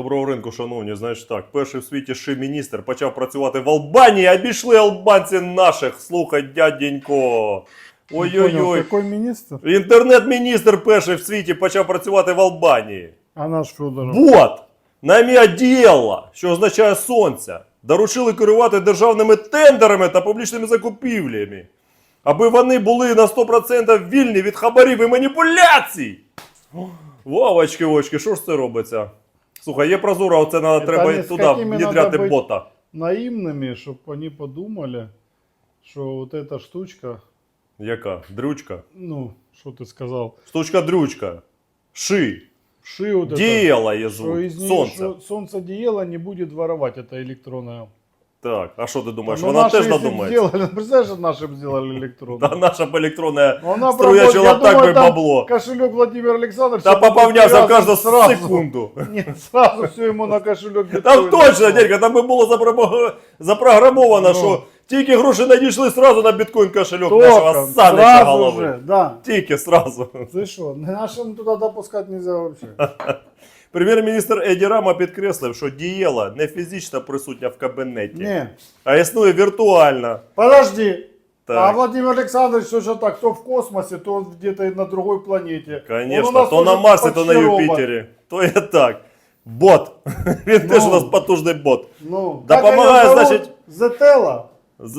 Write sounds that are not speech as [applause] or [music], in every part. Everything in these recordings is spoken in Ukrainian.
Доброго ринку, шановні. Знаєш так, перший в світі ши-міністр почав працювати в Албанії, а обійшли албанці наших. Слухай, дяденько. Ой-ой-ой. Какой министр? Інтернет-міністр перший в світі почав працювати в Албанії. А наш Федоров? Вот! Намі діла, що означає сонця, доручили керувати державними тендерами та публічними закупівлями, аби вони були на 100% вільні від хабарів і маніпуляцій. Вовочки, вовочки, що ж це робиться? Слухай, є прозоро, а оце надо, Це треба не з туди якими внідряти надо бути? бота. Наивными, чтобы они подумали, что вот эта штучка, Яка? Дрючка? ну, что ты сказал, Штучка-дрючка. Ши. ши вот это, Діяла її что звуть. из нее Сонце. что солнце диела не будет воровать, это электронная. Так, а що ти думаєш? Ну, Вона наши, теж если б надумається? сделали, представляешь, что наши бы сделали электронную. Та наша б електронна Она струячила я думаю, так би там бабло. Кошелек Владимира Александровича. Та будет поповнявся привязан кожну сразу. секунду. [laughs] Нет, сразу все ему на кошелек. Там биткоина. точно, дядька, там би було запро- запрограмовано, Ну. що тільки гроші надійшли сразу на біткоін кошельок Только, нашого Санича сразу голови. же, да. Тільки сразу. Ты что, нашим туда допускать нельзя вообще. [laughs] Прем'єр-міністр Еді Рама підкреслив, що дієла не фізично присутня в кабінеті, Не, а існує віртуально. подожди. А Владимир Александрович все так, то в космосе, то где-то на другой планете. Звісно, то на уже Марсі, то на. Юпітері. То є так. Бот. [laughs] Він теж у нас Ну. потужний бот. Ну, Допомагає, значить- Зетела.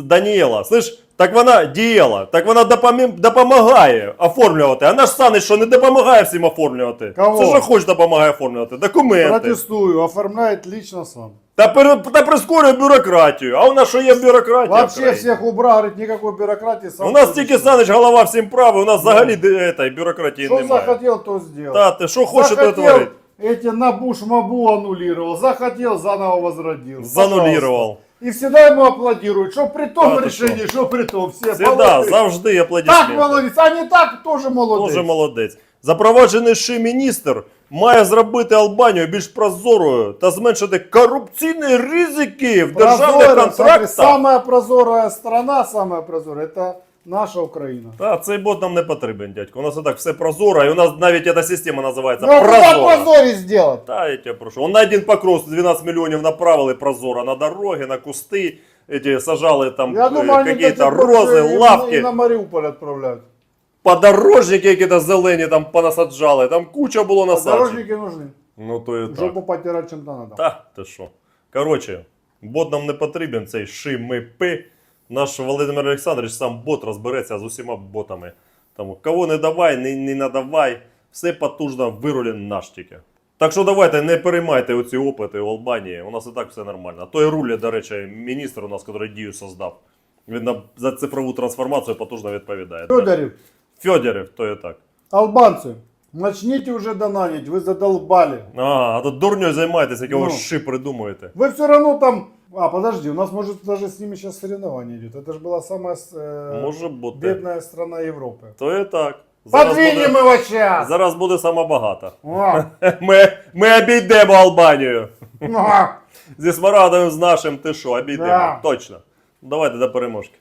Даніела, слиш, так вона діяла, так вона допомі- допомагає оформлювати. А наш Санич, що не допомагає всім оформлювати. Кого? Це ж хоч допомагає оформлювати. Документи. Протестую, оформляет лично сам. Та, пер, та прискорює бюрократію. А у нас що є бюрократія? в Вообще країні? всех убра, говорит, никакой бюрократии. Сам У нас тільки. Санич голова всім правий, у нас взагалі де- етой, бюрократії Что немає. захотел, то сделал. Та ти що хочеш, то захотел, творить эти на Буш-Мабу аннулировал. Захотел, заново возродил. Занулірував. Пожалуйста. И всегда ему аплодируют. Что при том А ты решении, что при том. Все Всегда, молодцы. завжди Так аплодисменти. молодец, а не так тоже молодец. Дуже молодець. Запроваджений ши міністр має зробити Албанію більш прозорою та зменшити корупційні ризики в державних Прозорая, смотри, контрактах. самая прозорая страна, самая прозорая, это наша Украина. Та цей бот нам не потрібен, дядько. У нас і так все прозоро, і у нас навіть ця система називається Ну, а куда прозора. прозорий сделать? Та я тебе прошу. Он на один покрос 12 мільйонів направили прозоро на дороги, на кусти. Эти сажали там Я э, думаю, они до какие-то сих пор розы, и- лавки, И на Мариуполь отправляют. подорожники які-то зелені там понасаджали. Там куча було насаджень. Дорожники нужны. Ну то і так. Жопу потирать чем-то надо. Та, ти що? Коротше, бот нам не потрібен, цей ши ми пи. Наш Володимир Олександрович сам бот розбереться з усіма ботами. Тому кого не давай, не, не надавай, все потужно вирулі наш тільки. Так що давайте не переймайте оці опити в Албанії, у нас і так все нормально. Той рулі, до речі, міністр у нас, який дію создав. Він за цифрову трансформацію потужно відповідає. Федорев, Федорів, то і так. албанцы, начните уже донанить, вы задолбали. А, а тут дурньою займаєтесь, якого Ну. ши придумуєте. Вы все равно там... А, подожди, у нас может даже с ними сейчас соревнование идет. Это же была самая э, Може бути. бедная страна Европы. То і так. Зараз Подвинем буде, его сейчас! зараз буде сама багата. О, [laughs] Ми, ми обійдемо Албанію. [laughs] ага. Зі смарагдом з нашим ти що, обійдемо. Да. Точно. Давайте до переможки.